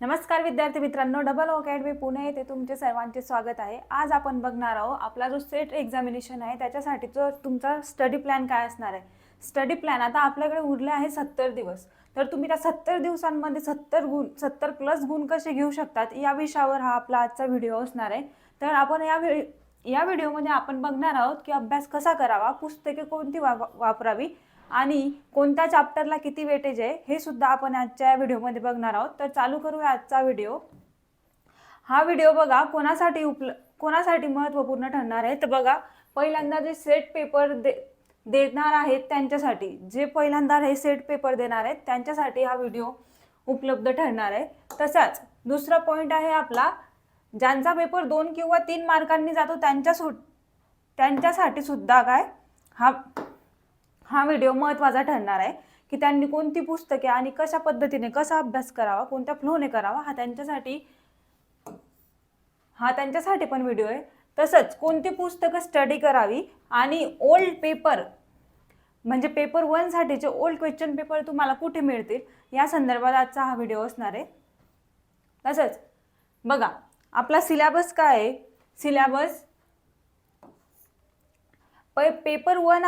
नमस्कार विद्यार्थी मित्रांनो डबल अकॅडमी पुणे येथे तुमचे सर्वांचे स्वागत आहे. आज आपण बघणार आहोत आपला जो सेट एक्झामिनेशन आहे त्याच्यासाठी जो तुमचा स्टडी प्लॅन काय असणार आहे? स्टडी प्लॅन आता आपल्याकडे उरले आहे सत्तर दिवस. तर तुम्ही त्या सत्तर दिवसांमध्ये सत्तर गुण सत्तर प्लस गुण कसे घेऊ शकतात या विषयावर हा आपला आजचा व्हिडिओ असणार आहे. तर आपण या वेळी या व्हिडिओमध्ये आपण बघणार आहोत की अभ्यास कसा करावा पुस्तके कोणती वा वापरावी आणि कोणत्या चॅप्टरला किती वेटेज आहे हे सुद्धा आपण आजच्या या व्हिडिओमध्ये बघणार आहोत. तर चालू करूया आजचा व्हिडिओ हा व्हिडिओ बघा कोणासाठी उपल कोणासाठी महत्त्वपूर्ण ठरणार आहे? तर बघा पहिल्यांदा जे सेट पेपर दे देणार आहेत त्यांच्यासाठी जे पहिल्यांदा हे सेट पेपर देणार आहेत त्यांच्यासाठी हा व्हिडिओ उपलब्ध ठरणार आहे. तसाच दुसरा पॉईंट आहे आपला ज्यांचा पेपर दोन किंवा तीन मार्कांनी जातो त्यांच्या सु त्यांच्यासाठी सुद्धा काय? हा हा व्हिडिओ महत्त्वाचा ठरणार आहे की त्यांनी कोणती पुस्तके आणि कशा पद्धतीने कसा अभ्यास करावा कोणत्या फ्लोने करावा हा त्यांच्यासाठी हा त्यांच्यासाठी पण व्हिडिओ आहे. तसंच कोणती पुस्तकं स्टडी करावी आणि ओल्ड पेपर म्हणजे पेपर वनसाठीचे ओल्ड क्वेश्चन पेपर तुम्हाला कुठे मिळतील या संदर्भात आजचा हा व्हिडिओ असणार आहे. तसंच बघा आपला सिलेबस काय आहे? सिलेबस प पेपर वन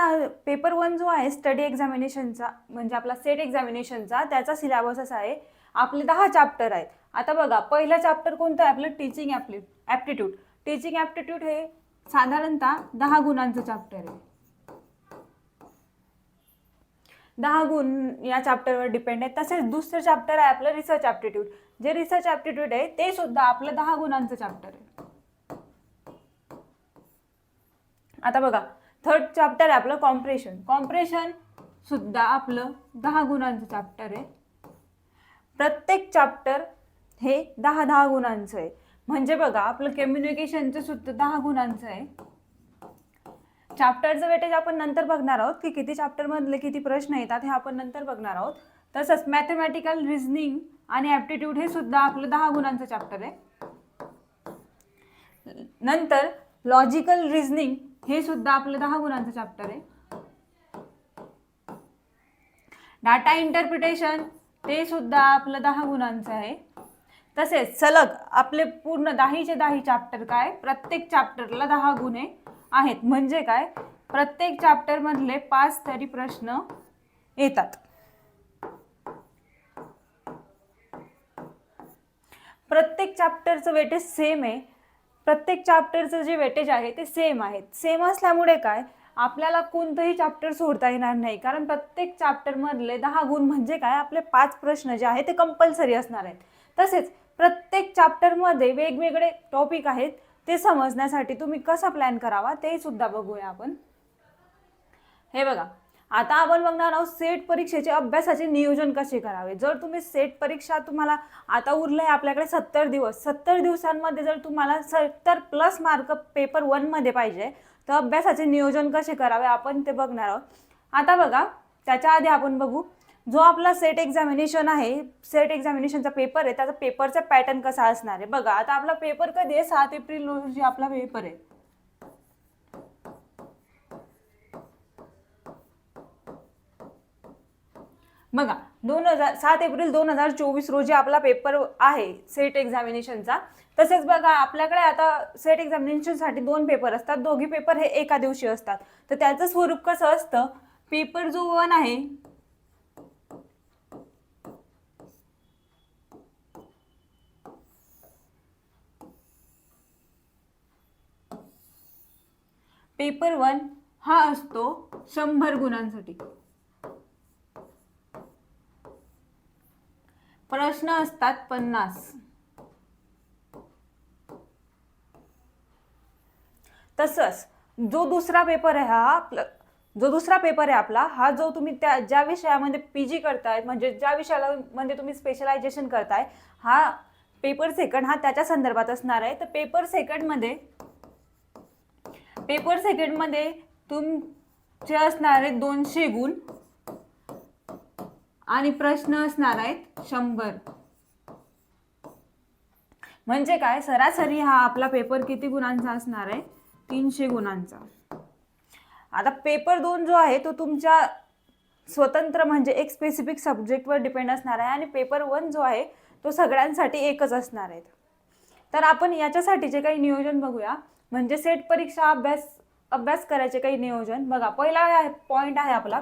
पेपर वन जो आहे स्टडी एक्झामिनेशनचा म्हणजे आपला सेट एक्झामिनेशनचा त्याचा सिलेबस असा आहे. आपले दहा चॅप्टर आहेत. आता बघा पहिलं चॅप्टर कोणतं आहे? आपलं टीचिंग ॲप्लि ॲप्टिट्यूड टीचिंग ॲप्टिट्यूड हे साधारणतः दहा गुणांचं चॅप्टर आहे. दहा गुण या चॅप्टरवर डिपेंड आहे. तसेच दुसरं चॅप्टर आहे आपलं रिसर्च ॲप्टिट्यूड जे रिसर्च ॲप्टिट्यूड आहे ते सुद्धा आपलं दहा गुणांचं चॅप्टर आहे. आता बघा थर्ड चॅप्टर आहे आपलं कॉम्प्रेशन कॉम्प्रेशन सुद्धा आपलं दहा गुणांचं चॅप्टर आहे. प्रत्येक चॅप्टर हे दहा दहा गुणांचं आहे. म्हणजे बघा आपलं कम्युनिकेशनचं सुद्धा दहा गुणांचं आहे. चॅप्टरचं वेटेज आपण नंतर बघणार आहोत की किती चॅप्टरमधले किती प्रश्न येतात हे आपण नंतर बघणार आहोत. तसंच मॅथमॅटिकल रिझनिंग आणि ॲप्टिट्यूड हे सुद्धा आपलं दहा गुणांचं चॅप्टर आहे. नंतर लॉजिकल रिझनिंग हे सुद्धा आपलं दहा गुणांचं चॅप्टर आहे. डाटा इंटरप्रिटेशन ते सुद्धा आपलं दहा गुणांचं आहे. तसेच सलग आपले पूर्ण दहाचे दहाही चॅप्टर काय? प्रत्येक चॅप्टरला दहा गुणे आहेत. म्हणजे काय? प्रत्येक चॅप्टरमधले पाच तरी प्रश्न येतात. प्रत्येक चॅप्टरचं वेटेज सेम आहे. प्रत्येक चॅप्टरचं जे वेटेज आहे ते सेम आहेत. सेम असल्यामुळे काय आपल्याला कोणतंही चॅप्टर सोडता येणार नाही. कारण प्रत्येक चॅप्टरमधले दहा गुण म्हणजे काय आपले पाच प्रश्न जे आहेत ते कंपल्सरी असणार आहेत. तसेच प्रत्येक चॅप्टरमध्ये वेगवेगळे टॉपिक आहेत ते समजण्यासाठी तुम्ही कसा प्लॅन करावा ते सुद्धा बघूया आपण. हे बघा आता आपण बघणार आहोत सेट परीक्षेचे अभ्यासाचे नियोजन कसे करावे. जर तुम्ही सेट परीक्षा तुम्हाला आता उरलं आहे आपल्याकडे सत्तर दिवस सत्तर दिवसांमध्ये जर तुम्हाला सत्तर प्लस मार्क पेपर वनमध्ये पाहिजे तर अभ्यासाचे नियोजन कसे करावे आपण ते बघणार आहोत. आता बघा त्याच्या आधी आपण बघू जो आपला सेट एक्झामिनेशन आहे सेट एक्झामिनेशनचा पेपर आहे त्याचा पेपरचा पॅटर्न कसा असणार आहे. बघा आता आपला पेपर कधी आहे? सात एप्रिल रोजी आपला पेपर आहे. बघा दोन हजार सात एप्रिल दोन हजार चोवीस रोजी आपला पेपर आहे सेट एक्झामिनेशनचा तसेच बघा आपल्याकडे आता सेट एक्झामिनेशनसाठी दोन पेपर असतात. दोघी पेपर हे एका दिवशी असतात. तर त्याचं स्वरूप कसं असतं? पेपर जो वन आहे पेपर वन हा असतो शंभर गुणांसाठी. प्रश्न असतात पन्नास. तसंच जो दुसरा पेपर आहे हा जो दुसरा पेपर आहे आपला हा जो तुम्ही त्या ज्या विषयामध्ये पी जी करताय म्हणजे ज्या विषयाला म्हणजे तुम्ही स्पेशलायझेशन करताय हा पेपर सेकंड हा त्याच्या संदर्भात असणार आहे. तर पेपर सेकंडमध्ये पेपर सेकंडमध्ये तुमचे असणार आहेत दोनशे गुण आणि प्रश्न असणार आहेत शंभर. म्हणजे काय? सरासरी हा आपला पेपर किती गुणांचा असणार आहे? तीनशे गुणांचा. आता पेपर दोन जो आहे तो तुमच्या स्वतंत्र म्हणजे एक स्पेसिफिक सब्जेक्टवर डिपेंड असणार आहे आणि पेपर वन जो आहे तो सगळ्यांसाठी एकच असणार आहे. तर आपण याच्यासाठीचे काही नियोजन बघूया. म्हणजे सेट परीक्षा अभ्यास अभ्यास करायचे काही नियोजन. बघा पहिला पॉईंट आहे आपला.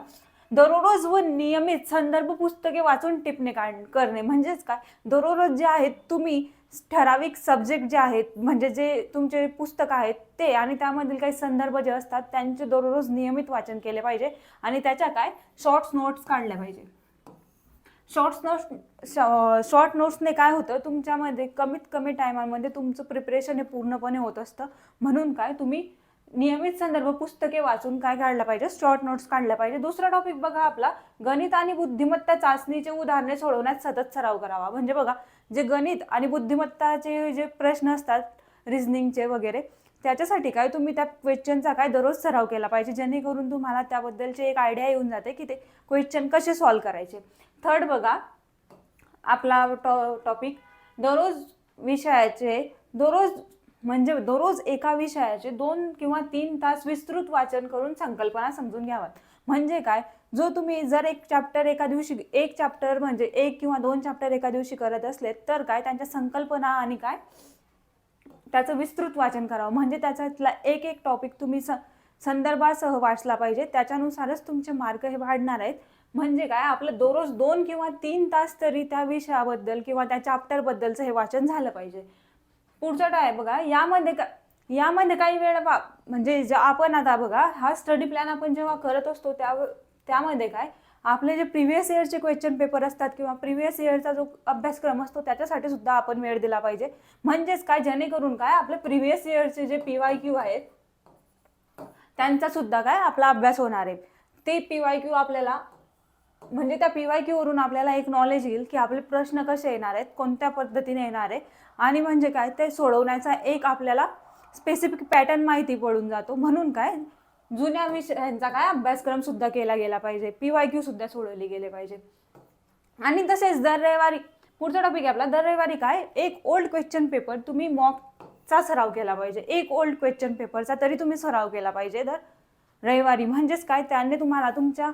दररोज व नियमित संदर्भ पुस्तके वाचून टिपणे काढ करणे. म्हणजेच काय? दररोज जे आहेत तुम्ही ठराविक सब्जेक्ट जे आहेत म्हणजे जे तुमचे पुस्तक आहेत ते आणि त्यामधील काही संदर्भ जे असतात त्यांचे दररोज नियमित वाचन केले पाहिजे आणि त्याच्या काय? शॉर्ट्स नोट्स काढल्या पाहिजे. शॉर्ट्स नोट्स शॉर्ट नोट्सने काय होतं? तुमच्यामध्ये कमीत कमी टायमामध्ये तुमचं प्रिपरेशन हे पूर्णपणे होत असतं. म्हणून काय? तुम्ही नियमित संदर्भ पुस्तके वाचून काय काढलं पाहिजे? शॉर्ट नोट्स काढल्या पाहिजे. दुसरा टॉपिक बघा आपला गणित आणि बुद्धिमत्ता चाचणीचे उदाहरणे सोडवण्यात सतत सराव करावा. म्हणजे बघा जे गणित आणि बुद्धिमत्ताचे जे प्रश्न असतात रिझनिंगचे वगैरे त्याच्यासाठी काय तुम्ही त्या क्वेश्चनचा काय दररोज सराव केला पाहिजे? जेणेकरून तुम्हाला त्याबद्दलची एक आयडिया येऊन जाते की ते क्वेश्चन कसे सॉल्व करायचे. थर्ड बघा आपला टॉ टॉपिक दररोज विषयाचे दररोज म्हणजे दररोज एका विषयाचे दोन किंवा तीन तास विस्तृत वाचन करून संकल्पना समजून घ्याव्यात म्हणजे काय? जो तुम्ही जर एक चॅप्टर एका दिवशी एक चॅप्टर म्हणजे एक किंवा दोन चॅप्टर एका दिवशी करत असले तर काय? त्यांच्या संकल्पना आणि काय? त्याचं विस्तृत वाचन करावं. म्हणजे त्याच्यातला एक एक टॉपिक तुम्ही स संदर्भासह वाचला पाहिजे. त्याच्यानुसारच तुमचे मार्क हे वाढणार आहेत. म्हणजे काय? आपलं दररोज दोन किंवा तीन तास तरी त्या विषयाबद्दल किंवा त्या चॅप्टरबद्दलचं हे वाचन झालं पाहिजे. पुढचा टाय बघा. यामध्ये का यामध्ये काही वेळ बा म्हणजे जे आपण आता बघा हा स्टडी प्लॅन आपण जेव्हा करत असतो त्या त्यामध्ये काय? आपले जे प्रिव्हियस इयरचे क्वेश्चन पेपर असतात किंवा प्रिव्हियस इयरचा जो अभ्यासक्रम असतो त्याच्यासाठी सुद्धा आपण वेळ दिला पाहिजे. म्हणजेच काय? जेणेकरून काय? आपले previous इयरचे J P Y Q आहेत त्यांचा सुद्धा काय? आपला अभ्यास होणार आहे. ते पी वाय क्यू आपल्याला म्हणजे त्या पी वाय क्यूवरून आपल्याला एक नॉलेज येईल की आपले प्रश्न कसे येणार आहेत कोणत्या पद्धतीने येणार आहे आणि म्हणजे काय ते सोडवण्याचा एक आपल्याला स्पेसिफिक पॅटर्न माहिती पडून जातो. म्हणून काय जुन्या विषयांचा काय अभ्यासक्रम सुद्धा केला गेला पाहिजे. पी वाय क्यू सुद्धा सोडवले गेले पाहिजे. आणि तसेच दर रविवारी पुढचा टॉपिक आहे आपला. दर रविवारी काय एक ओल्ड क्वेश्चन पेपर तुम्ही मॉकचा सराव केला पाहिजे. एक ओल्ड क्वेश्चन पेपरचा तरी तुम्ही सराव केला पाहिजे दर रविवारी. म्हणजेच काय? त्याने तुम्हाला तुमच्या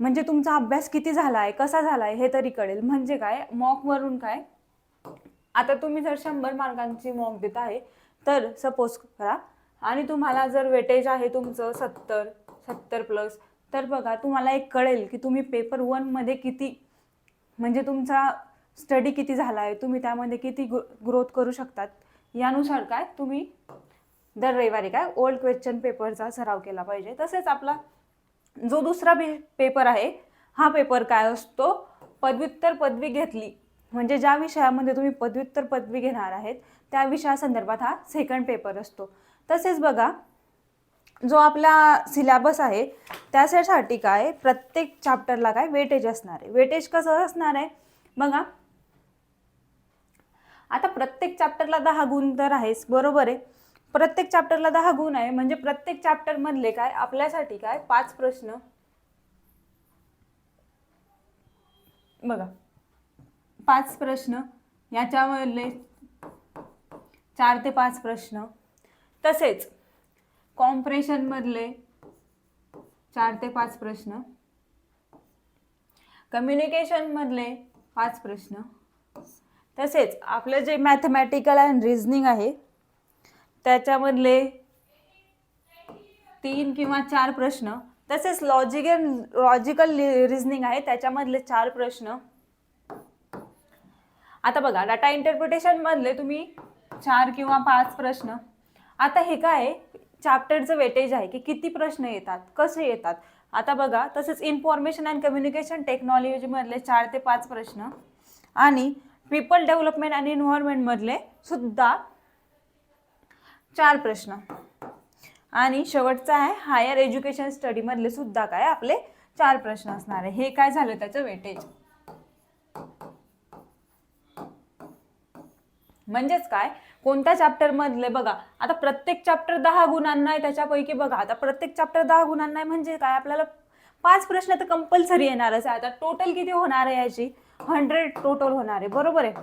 म्हणजे तुमचा अभ्यास किती झाला आहे कसा झाला आहे हे तरी कळेल. म्हणजे काय मॉकवरून काय? आता तुम्ही जर शंभर मार्कांची मॉक देत आहे तर सपोज करा. आणि तुम्हाला जर वेटेज आहे तुमचं सत्तर सत्तर प्लस तर बघा तुम्हाला एक कळेल की तुम्ही पेपर वनमध्ये किती म्हणजे तुमचा स्टडी किती झाला आहे तुम्ही त्यामध्ये किती ग्रोथ करू शकतात. यानुसार काय तुम्ही दर रविवारी काय ओल्ड क्वेश्चन पेपरचा सराव केला पाहिजे. तसेच आपला जो दुसरा पे पेपर आहे हा पेपर काय असतो? पदव्युत्तर पदवी घेतली. म्हणजे ज्या विषयामध्ये तुम्ही पदव्युत्तर पदवी घेणार आहेत त्या विषयासंदर्भात हा सेकंड पेपर असतो. तसेच बघा जो आपला सिलेबस आहे त्यासाठी काय प्रत्येक चॅप्टरला काय वेटेज असणार आहे. वेटेज कसं असणार आहे? बघा. आता प्रत्येक चॅप्टरला दहा गुण तर आहेच बरोबर आहे. प्रत्येक चॅप्टरला दहा गुण आहे. म्हणजे प्रत्येक चॅप्टर मधले काय? आपल्यासाठी काय? पाच प्रश्न. बघा. पाच प्रश्न. याच्यामधले चार ते पाच प्रश्न. तसेच कॉम्प्रेशनमधले चार ते पाच प्रश्न. कम्युनिकेशनमधले पाच प्रश्न. तसेच आपलं जे मॅथमॅटिकल अँड रिझनिंग आहे त्याच्यामधले तीन किंवा चार प्रश्न तसेच लॉजिकल लॉजिकल रिझनिंग आहे त्याच्यामधले चार प्रश्न. आता बघा डाटा इंटरप्रिटेशन मधले तुम्ही चार किंवा पाच प्रश्न. आता हे काय चॅप्टरचं वेटेज आहे की किती प्रश्न येतात कसे येतात? आता बघा तसेच इन्फॉर्मेशन अँड कम्युनिकेशन टेक्नॉलॉजीमधले चार ते पाच प्रश्न. आणि पीपल डेव्हलपमेंट आणि एन्व्हायरमेंटमधले सुद्धा चार प्रश्न. आणि शेवटचा आहे हायर एज्युकेशन स्टडीमधले सुद्धा काय आपले चार प्रश्न असणार आहे. हे काय झालं त्याचं वेटेज म्हणजेच काय? कोणत्या चॅप्टर मधले बघा आता प्रत्येक चॅप्टर दहा गुणांना आहे त्याच्यापैकी बघा आता प्रत्येक चॅप्टर दहा गुणांना आहे म्हणजे काय? आपल्याला पाच प्रश्न तर कंपल्सरी येणारच आहे. आता टोटल किती होणार आहे याची? हंड्रेड टोटल होणार आहे. बरोबर आहे?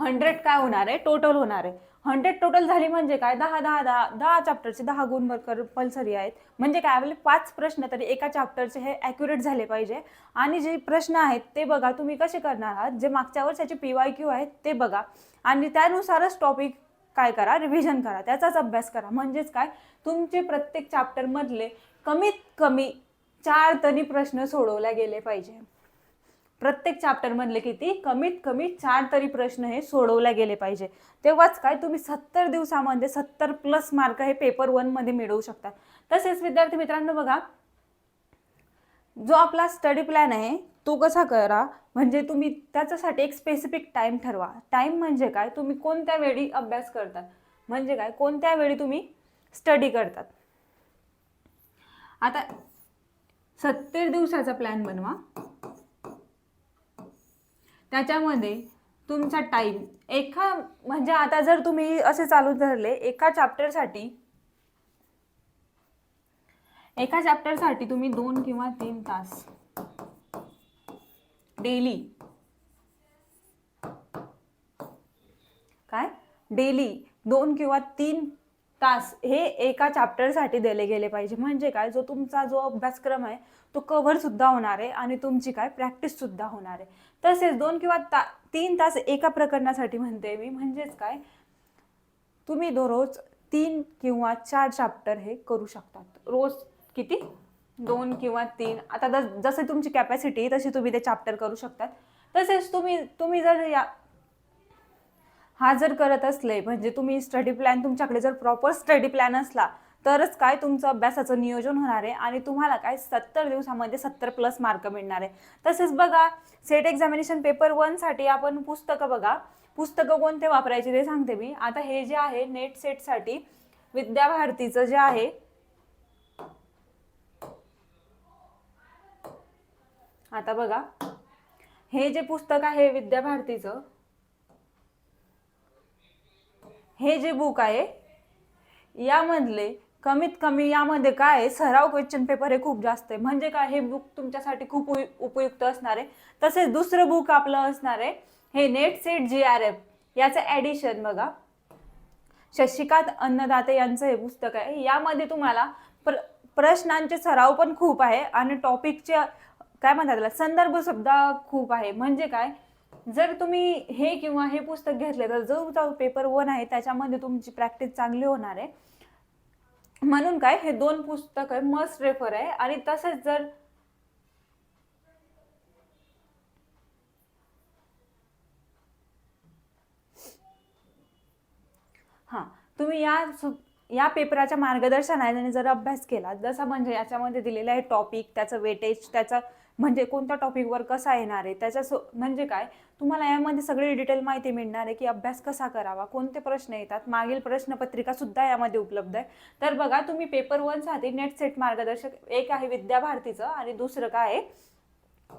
हंड्रेड काय होणार आहे? टोटल होणार आहे. हंड्रेड टोटल झाली म्हणजे काय? दहा दहा दहा दहा चॅप्टरचे दहा गुण कंपल्सरी आहेत. म्हणजे काय? आपले पाच प्रश्न तरी एका चॅप्टरचे हे ॲक्युरेट झाले पाहिजे. आणि जे प्रश्न आहेत ते बघा तुम्ही कसे करणार आहात? जे मागच्या वर्षाचे पी वाय क्यू आहेत ते बघा. आणि त्यानुसारच टॉपिक काय करा? रिव्हिजन करा. त्याचाच अभ्यास करा. म्हणजेच काय? तुमचे प्रत्येक चॅप्टरमधले कमीत कमी चार तरी प्रश्न सोडवले गेले पाहिजे. प्रत्येक चॅप्टरमधले किती? कमीत कमी चार तरी प्रश्न हे सोडवले गेले पाहिजे. तेव्हाच काय? तुम्ही सत्तर दिवसामध्ये सत्तर प्लस मार्क हे पेपर वनमध्ये मिळवू शकता. तसेच विद्यार्थी मित्रांनो बघा जो आपला स्टडी प्लॅन आहे तो कसा करा? म्हणजे तुम्ही त्याच्यासाठी एक स्पेसिफिक टाईम ठरवा. टाईम म्हणजे काय? तुम्ही कोणत्या वेळी अभ्यास करतात? म्हणजे काय? कोणत्या वेळी तुम्ही स्टडी करतात? आता सत्तर दिवसाचा प्लॅन बनवा. त्याच्यामध्ये तुमचा टाईम एका म्हणजे आता जर तुम्ही असे चालू धरले एका चॅप्टरसाठी एका चॅप्टरसाठी तुम्ही दोन किंवा तीन तास डेली काय? डेली दोन किंवा तीन तास हे एका चॅप्टरसाठी दिले गेले पाहिजे. म्हणजे काय? जो तुमचा जो अभ्यासक्रम आहे तो कव्हर सुद्धा होणार आहे आणि तुमची काय? प्रॅक्टिस सुद्धा होणार आहे. तसेच दोन किंवा ता तीन तास एका प्रकरणासाठी म्हणते मी. म्हणजेच काय? तुम्ही दररोज तीन किंवा चार चॅप्टर हे करू शकतात. रोज किती? दोन किंवा तीन. आता जस जसं तुमची कॅपॅसिटी तशी तुम्ही ते चॅप्टर करू शकतात. तसेच तुम्ही तुम्ही जर या हा जर करत असले म्हणजे तुम्ही स्टडी प्लॅन तुमच्याकडे जर प्रॉपर स्टडी प्लॅन असला तरच काय तुमचं अभ्यासाचं नियोजन होणार आहे आणि तुम्हाला काय सत्तर दिवसामध्ये सत्तर प्लस मार्क मिळणार आहे. तसेच बघा सेट एक्झामिनेशन पेपर वनसाठी आपण पुस्तकं बघा. पुस्तकं कोणते वापरायचे ते सांगते मी. आता हे जे आहे नेट सेटसाठी विद्याभारतीचं जे आहे आता बघा. हे जे पुस्तक आहे विद्याभारतीचं हे जे बुक आहे यामधले कमीत कमी यामध्ये काय आहे? सराव क्वेश्चन पेपर हे खूप जास्त आहे. म्हणजे काय? हे बुक तुमच्यासाठी खूप उपयुक्त असणार आहे. तसेच दुसरं बुक आपलं असणार आहे. हे NET SET J R F याचं ॲडिशन बघा. शशिकांत अन्नदाते यांचं हे पुस्तक आहे. यामध्ये तुम्हाला प्र प्रश्नांचे सराव पण खूप आहे. आणि टॉपिकचे काय म्हणतात त्याला? संदर्भ सुद्धा खूप आहे. म्हणजे काय? जर तुम्ही हे किंवा हे पुस्तक घेतले तर जो जो पेपर वन आहे त्याच्यामध्ये तुमची प्रॅक्टिस चांगली होणार आहे. म्हणून काय हे दोन पुस्तक आहे मस्ट रेफर आहे. आणि तसेच जर हां तुम्ही या या पेपराच्या मार्गदर्शनाने जर अभ्यास केला जसा म्हणजे याच्यामध्ये दिलेलं आहे टॉपिक त्याचं वेटेज त्याचा म्हणजे कोणत्या टॉपिकवर कसा येणार आहे त्याच्या सो म्हणजे काय? तुम्हाला यामध्ये सगळी डिटेल माहिती मिळणार आहे की अभ्यास कसा करावा कोणते प्रश्न येतात मागील प्रश्नपत्रिका सुद्धा यामध्ये उपलब्ध आहे. तर बघा तुम्ही पेपर वनसाठी नेट सेट मार्गदर्शक एक आहे विद्याभारतीचं आणि दुसरं काय आहे?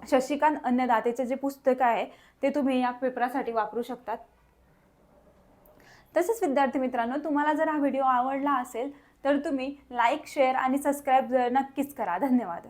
शशिकांत अन्नदातेचं जे पुस्तक आहे ते तुम्ही या पेपरासाठी वापरू शकतात. तसेच विद्यार्थी मित्रांनो तुम्हाला जर हा व्हिडिओ आवडला असेल तर तुम्ही लाईक शेअर आणि सबस्क्राईब नक्कीच करा. धन्यवाद.